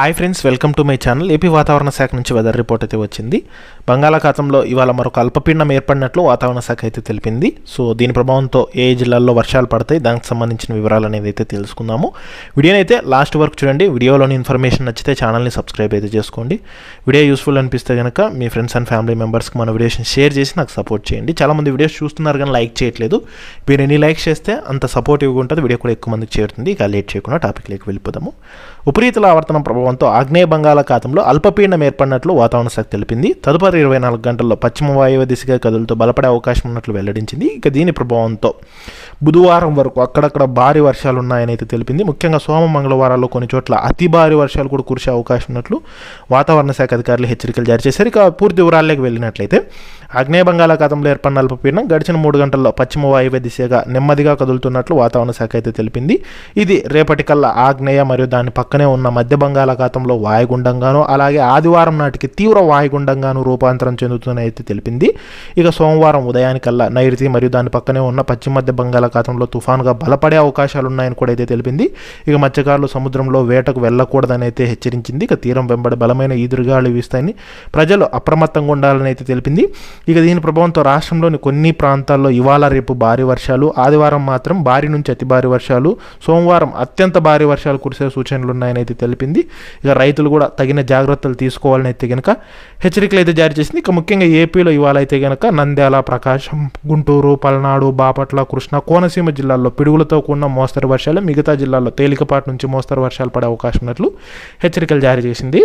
Hi friends welcome to my channel AP వాతావరణ శాఖ నుంచి వెదర్ రిపోర్ట్ అయితే వచ్చింది. బంగాళాఖాతంలో ఇవాళ మరొక అల్పపీడనం ఏర్పడినట్లు వాతావరణ శాఖ అయితే తెలిపింది. సో దీని ప్రభావంతో ఏ జిల్లాల్లో వర్షాలు పడతాయి దానికి సంబంధించిన వివరాలు అనేది అయితే తెలుసుకుందాము. వీడియోని అయితే లాస్ట్ వరకు చూడండి. వీడియోలోని ఇన్ఫర్మేషన్ నచ్చితే ఛానల్ని సబ్స్క్రైబ్ అయితే చేసుకోండి. వీడియో యూస్ఫుల్ అనిపిస్తే కనుక మీ ఫ్రెండ్స్ అండ్ ఫ్యామిలీ మెంబర్స్కి మన వీడియోస్ని షేర్ చేసి నాకు సపోర్ట్ చేయండి. చాలామంది వీడియోస్ చూస్తున్నారు కానీ లైక్ చేయట్లేదు. మీరు ఎన్ని లైక్స్ చేస్తే అంత సపోర్టివ్గా ఉంటుంది వీడియో కూడా ఎక్కువ మందికి చేరుతుంది. ఇక లేట్ చేయకుండా టాపిక్లోకి వెళ్ళిపోదాము. ఉపరితల ఆవర్తనం ప్రభావంతో ఆగ్నేయ బంగాళాఖాతంలో అల్పపీడనం ఏర్పడినట్లు వాతావరణ శాఖ తెలిపింది. తదుపరి ఇరవై నాలుగు గంటల్లో పశ్చిమ వాయువ్య దిశగా కదులుతూ బలపడే అవకాశం ఉన్నట్లు వెల్లడించింది. ఇక దీని ప్రభావంతో బుధవారం వరకు అక్కడక్కడ భారీ వర్షాలు ఉన్నాయని అయితే తెలిపింది. ముఖ్యంగా సోమ మంగళవారాల్లో కొన్ని చోట్ల అతి భారీ వర్షాలు కూడా కురిసే అవకాశం ఉన్నట్లు వాతావరణ శాఖ అధికారులు హెచ్చరికలు జారీ చేశారు. ఇక పూర్తి వివరాల్లోకి వెళ్ళినట్లయితే ఆగ్నేయ బంగాళాఖాతంలో ఏర్పడిన అల్పపీడనం గడిచిన మూడు గంటల్లో పశ్చిమ వాయువ్య దిశగా నెమ్మదిగా కదులుతున్నట్లు వాతావరణ శాఖ అయితే తెలిపింది. ఇది రేపటికల్లా ఆగ్నేయ మరియు దాని పక్కనే ఉన్న మధ్య బంగాళాఖాతంలో వాయుగుండంగాను అలాగే ఆదివారం నాటికి తీవ్ర వాయుగుండంగాను రూపాంతరం చెందుతుందని అయితే తెలిపింది. ఇక సోమవారం ఉదయానికల్లా నైరుతి మరియు దాని పక్కనే ఉన్న పశ్చిమ మధ్య బంగాళాఖాతంలో తుఫానుగా బలపడే అవకాశాలు ఉన్నాయని కూడా అయితే తెలిపింది. ఇక మత్స్యకారులు సముద్రంలో వేటకు వెళ్ళకూడదని అయితే హెచ్చరించింది. ఇక తీరం వెంబడి బలమైన ఈదురుగాలు వీస్తాయని ప్రజలు అప్రమత్తంగా ఉండాలని అయితే తెలిపింది. ఇక దీని ప్రభావంతో రాష్ట్రంలోని కొన్ని ప్రాంతాల్లో ఇవాళ రేపు భారీ వర్షాలు ఆదివారం మాత్రం భారీ నుంచి అతి భారీ వర్షాలు సోమవారం అత్యంత భారీ వర్షాలు కురిసే సూచనలు ఉన్నాయని అయితే తెలిపింది. ఇక రైతులు కూడా తగిన జాగ్రత్తలు తీసుకోవాలని అయితే కనుక హెచ్చరికలు అయితే జారీ చేసింది. ఇక ముఖ్యంగా ఏపీలో ఇవాళ అయితే కనుక నంద్యాల ప్రకాశం గుంటూరు పల్నాడు బాపట్ల కృష్ణ కోనసీమ జిల్లాల్లో పిడుగులతో కూడిన మోస్తరు వర్షాలు మిగతా జిల్లాల్లో తేలికపాటి నుంచి మోస్తరు వర్షాలు పడే అవకాశం ఉన్నట్లు హెచ్చరికలు జారీ చేసింది.